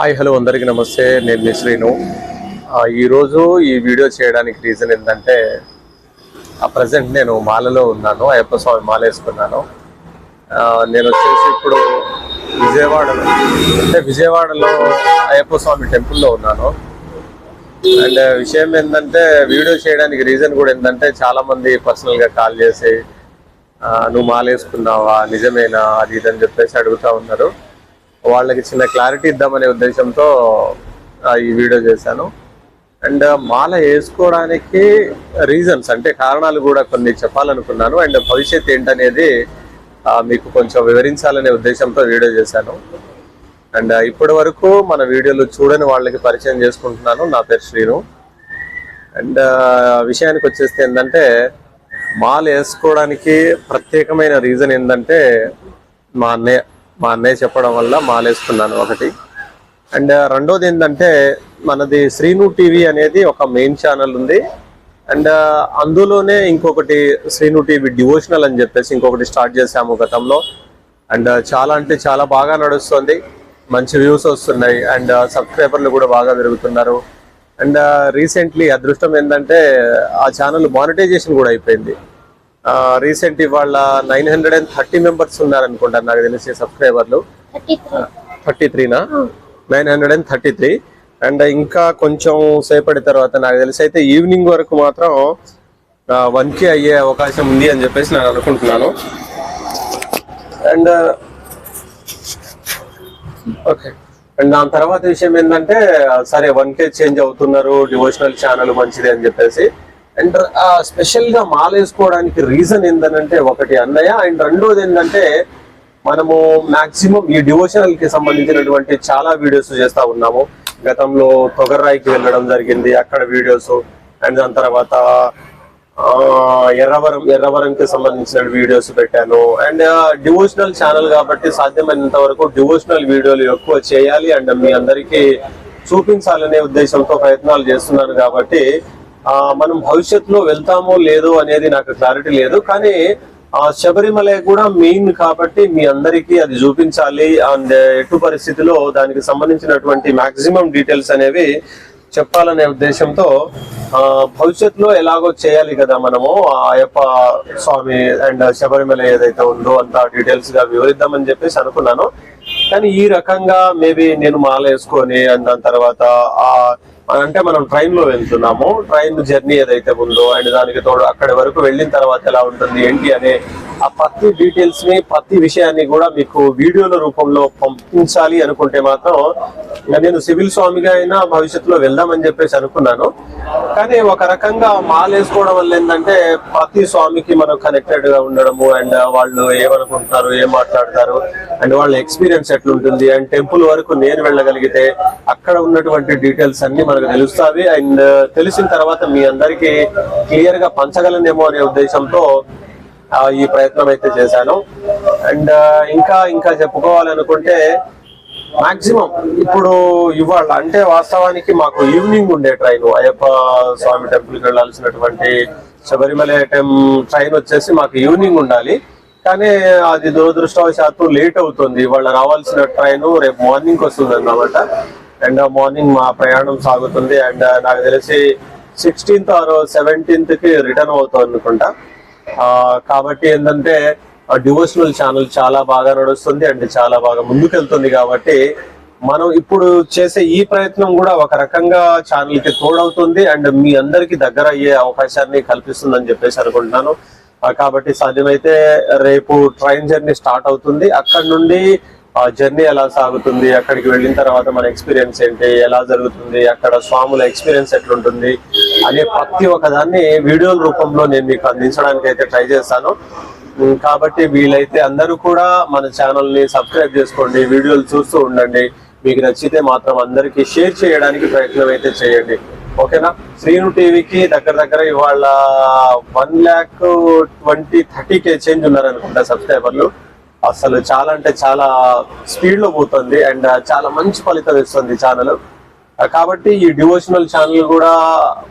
Hi hello అందరికీ నమస్తే. నేను మీ శ్రీను. ఈరోజు ఈ వీడియో చేయడానికి రీజన్ ఏంటంటే ఆ ప్రజెంట్ నేను మాలలో ఉన్నాను. అయ్యప్ప స్వామి మాల వేసుకున్నాను. నేను వచ్చేసి ఇప్పుడు విజయవాడలో అంటే విజయవాడలో అయ్యప్ప స్వామి టెంపుల్లో ఉన్నాను. అండ్ విషయం ఏంటంటే వీడియో చేయడానికి రీజన్ కూడా ఏంటంటే చాలామంది పర్సనల్గా కాల్ చేసి నువ్వు మాలేసుకున్నావా నిజమేనా? అది ఇది అని చెప్పేసి అడుగుతా ఉన్నారు. వాళ్ళకి చిన్న క్లారిటీ ఇద్దామనే ఉద్దేశంతో ఈ వీడియో చేశాను. అండ్ మాల వేసుకోవడానికి రీజన్స్ అంటే కారణాలు కూడా కొన్ని చెప్పాలనుకున్నాను. అండ్ భవిష్యత్ ఏంటనేది మీకు కొంచెం వివరించాలనే ఉద్దేశంతో వీడియో చేశాను. అండ్ ఇప్పటి వరకు మన వీడియోలు చూడని వాళ్ళకి పరిచయం చేసుకుంటున్నాను. నా పేరు శ్రీను. అండ్ విషయానికి వచ్చేస్తే ఏంటంటే మాల వేసుకోవడానికి ప్రత్యేకమైన రీజన్ ఏంటంటే మా అన్నయ్య. మా అన్నయ్య చెప్పడం వల్ల మాలేసుకున్నాను ఒకటి. అండ్ రెండోది ఏంటంటే మనది శ్రీను టీవీ అనేది ఒక మెయిన్ ఛానల్ ఉంది. అండ్ అందులోనే ఇంకొకటి శ్రీను టీవీ డివోషనల్ అని చెప్పేసి ఇంకొకటి స్టార్ట్ చేశాము గతంలో. అండ్ చాలా అంటే చాలా బాగా నడుస్తుంది. మంచి వ్యూస్ వస్తున్నాయి. అండ్ సబ్స్క్రైబర్లు కూడా బాగా పెరుగుతున్నారు. అండ్ రీసెంట్లీ అదృష్టం ఏంటంటే ఆ ఛానల్ మానిటైజేషన్ కూడా అయిపోయింది. రీసెంట్ ఇవాళ nine hundred and thirty members ఉన్నారనుకుంటాను నాకు తెలిసి సబ్స్క్రైబర్లు. Thirty three. Thirty త్రీనా? Nine hundred and thirty three. And ఇంకా కొంచెం సేపటి తర్వాత నాకు తెలిసి అయితే ఈవినింగ్ వరకు మాత్రం వన్ కే అయ్యే అవకాశం ఉంది అని చెప్పేసి నేను అనుకుంటున్నాను. And okay. అండ్ దాని తర్వాత విషయం ఏంటంటే సరే వన్ కే చేంజ్ అవుతున్నారు డివోషనల్ ఛానల్ మంచిది అని చెప్పేసి. అండ్ స్పెషల్గా మాల వేసుకోవడానికి రీజన్ ఏంటంటే ఒకటి అన్నయ్య అండ్ రెండోది ఏంటంటే మనము మాక్సిమం ఈ డివోషనల్కి సంబంధించినటువంటి చాలా వీడియోస్ చేస్తా ఉన్నాము. గతంలో తొగర్రాయికి వెళ్ళడం జరిగింది అక్కడ వీడియోస్ అండ్ దాని తర్వాత ఎర్రవరం ఎర్రవరంకి సంబంధించిన వీడియోస్ పెట్టాను. అండ్ డివోషనల్ ఛానల్ కాబట్టి సాధ్యమైనంత వరకు డివోషనల్ వీడియోలు ఎక్కువ చేయాలి అండ్ మీ అందరికీ చూపించాలనే ఉద్దేశంతో ప్రయత్నాలు చేస్తున్నాను కాబట్టి మనం భవిష్యత్తులో వెళ్తామో లేదో అనేది నాకు క్లారిటీ లేదు. కానీ ఆ శబరిమల కూడా మెయిన్ కాబట్టి మీ అందరికీ అది చూపించాలి. అండ్ ఎటు పరిస్థితిలో దానికి సంబంధించినటువంటి మాక్సిమం డీటెయిల్స్ అనేవి చెప్పాలనే ఉద్దేశంతో ఆ భవిష్యత్తులో ఎలాగో చేయాలి కదా మనము ఆ అయ్యప్ప స్వామి అండ్ శబరిమల ఏదైతే ఉందో అంత డీటెయిల్స్గా వివరిద్దామని చెప్పేసి అనుకున్నాను. కానీ ఈ రకంగా మేబీ నేను మాల వేసుకొని అండ్ దాని తర్వాత ఆ అంటే మనం ట్రైన్లో వెళ్తున్నాము. ట్రైన్ జర్నీ ఏదైతే ఉందో అండ్ దానికి తోడు అక్కడి వరకు వెళ్ళిన తర్వాత ఎలా ఉంటుంది ఏంటి అనే ఆ ప్రతి డీటెయిల్స్ని ప్రతి విషయాన్ని కూడా మీకు వీడియోల రూపంలో పంపించాలి అనుకుంటే మాత్రం నేను సివిల్ స్వామిగా అయినా భవిష్యత్తులో వెళ్దామని చెప్పేసి అనుకున్నాను. కానీ ఒక రకంగా మాల వేసుకోవడం వల్ల ఏంటంటే ప్రతి స్వామికి మనం కనెక్టెడ్గా ఉండడము అండ్ వాళ్ళు ఏమనుకుంటారు ఏం మాట్లాడతారు అండ్ వాళ్ళ ఎక్స్పీరియన్స్ ఎట్లుంటుంది అండ్ టెంపుల్ వరకు నేను వెళ్ళగలిగితే అక్కడ ఉన్నటువంటి డీటెయిల్స్ అన్ని మనం మనకు తెలుస్తుంది. అండ్ తెలిసిన తర్వాత మీ అందరికీ క్లియర్గా పంచగలనేమో అనే ఉద్దేశంతో ఈ ప్రయత్నం అయితే చేశాను. అండ్ ఇంకా ఇంకా చెప్పుకోవాలనుకుంటే మాక్సిమం ఇప్పుడు ఇవాళ అంటే వాస్తవానికి మాకు ఈవినింగ్ ఉండే ట్రైన్. అయ్యప్ప స్వామి టెంపుల్కి వెళ్ళాల్సినటువంటి శబరిమల టెం ట్రైన్ వచ్చేసి మాకు ఈవినింగ్ ఉండాలి. కానీ అది దురదృష్టవశాత్తు లేట్ అవుతుంది. ఇవాళ రావాల్సిన ట్రైన్ రేపు మార్నింగ్ వస్తుంది అన్నమాట అండ్ మార్నింగ్ మా ప్రయాణం సాగుతుంది అండ్ నాకు తెలిసి సిక్స్టీన్త్ ఆర్ సెవెంటీన్త్కి రిటర్న్ అవుతాం అనుకుంటా. కాబట్టి ఏంటంటే డివోషనల్ ఛానల్ చాలా బాగా నడుస్తుంది అండ్ చాలా బాగా ముందుకెళ్తుంది కాబట్టి మనం ఇప్పుడు చేసే ఈ ప్రయత్నం కూడా ఒక రకంగా ఛానల్కి తోడవుతుంది అండ్ మీ అందరికి దగ్గర అయ్యే అవకాశాన్ని కల్పిస్తుందని చెప్పేసి అనుకుంటున్నాను. కాబట్టి సాధ్యమైతే రేపు ట్రైన్ జర్నీ స్టార్ట్ అవుతుంది. అక్కడ నుండి ఆ జర్నీ ఎలా సాగుతుంది అక్కడికి వెళ్ళిన తర్వాత మన ఎక్స్పీరియన్స్ ఏంటి ఎలా జరుగుతుంది అక్కడ స్వాముల ఎక్స్పీరియన్స్ ఎట్లుంటుంది అనే ప్రతి ఒక్కదాన్ని వీడియోల రూపంలో నేను మీకు అందించడానికి అయితే ట్రై చేస్తాను. కాబట్టి వీలైతే అందరూ కూడా మన ఛానల్ని సబ్స్క్రైబ్ చేసుకోండి వీడియోలు చూస్తూ ఉండండి. మీకు నచ్చితే మాత్రం అందరికీ షేర్ చేయడానికి ప్రయత్నం అయితే చేయండి. ఓకేనా? శ్రీను టీవీకి దగ్గర దగ్గర ఇవాళ one lakh twenty thirty K change ఉన్నారనుకుంటా సబ్స్క్రైబర్లు. అసలు చాలా అంటే చాలా స్పీడ్లో పోతుంది అండ్ uh, చాలా మంచి ఫలితం ఇస్తుంది ఛానల్ uh, కాబట్టి ఈ డివోషనల్ ఛానల్ కూడా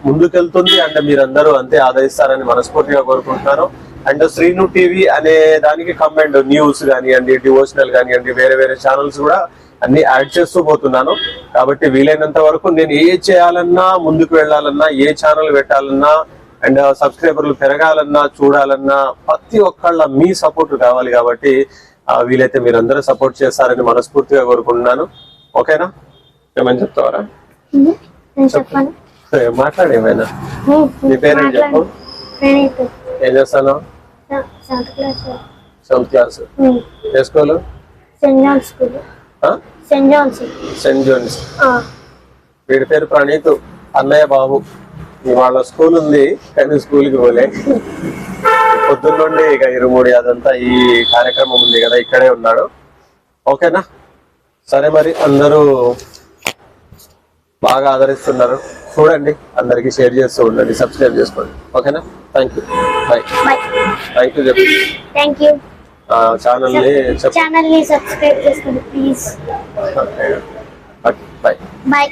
ముందుకెళ్తుంది అండ్ మీరందరూ అంతే ఆదరిస్తారని మనస్ఫూర్తిగా కోరుకుంటున్నాను. అండ్ శ్రీను టీవీ అనే దానికి కమెండ్ న్యూస్ కానివ్వండి డివోషనల్ కానివ్వండి వేరే వేరే ఛానల్స్ కూడా అన్ని యాడ్ చేస్తూ పోతున్నాను. కాబట్టి వీలైనంత వరకు నేను ఏ చేయాలన్నా ముందుకు వెళ్ళాలన్నా ఏ ఛానల్ పెట్టాలన్నా అండ్ సబ్స్క్రైబర్లు పెరగాలన్నా చూడాలన్నా ప్రతి ఒక్కళ్ళ మీ సపోర్ట్ కావాలి కాబట్టి వీలైతే మీరందరూ సపోర్ట్ చేస్తారని మనస్ఫూర్తిగా కోరుకుంటున్నాను. ఓకేనా? ఏమని చెప్తావరా? నేను చెప్పాను ఏ, మాట్లాడు ఏమైనా? నీ పేరేంటి చెప్పు? ఏం చేస్తాను సెవెంత్ క్లాస్ ఏ school? John John's Saint John's. వీడి పేరు ప్రణీత్. అన్నయ్య బాబు. ఇవాళ స్కూల్ ఉంది కానీ స్కూల్కి పోలే. పొద్దున్న నుండి ఇక ఇరుముడి అదంతా ఈ కార్యక్రమం ఉంది కదా ఇక్కడే ఉన్నాడు. ఓకేనా? సరే మరి అందరూ బాగా ఆదరిస్తున్నారు. చూడండి అందరికి షేర్ చేస్తూ ఉండండి సబ్స్క్రైబ్ చేసుకోండి. ఓకేనా? Thank you boy thank you చెప్పు. థ్యాంక్ యూ ఛానల్ని చెప్పు. ఛానల్ని సబ్స్క్రైబ్ చేసుకోండి ప్లీజ్ బాయ్ బాయ్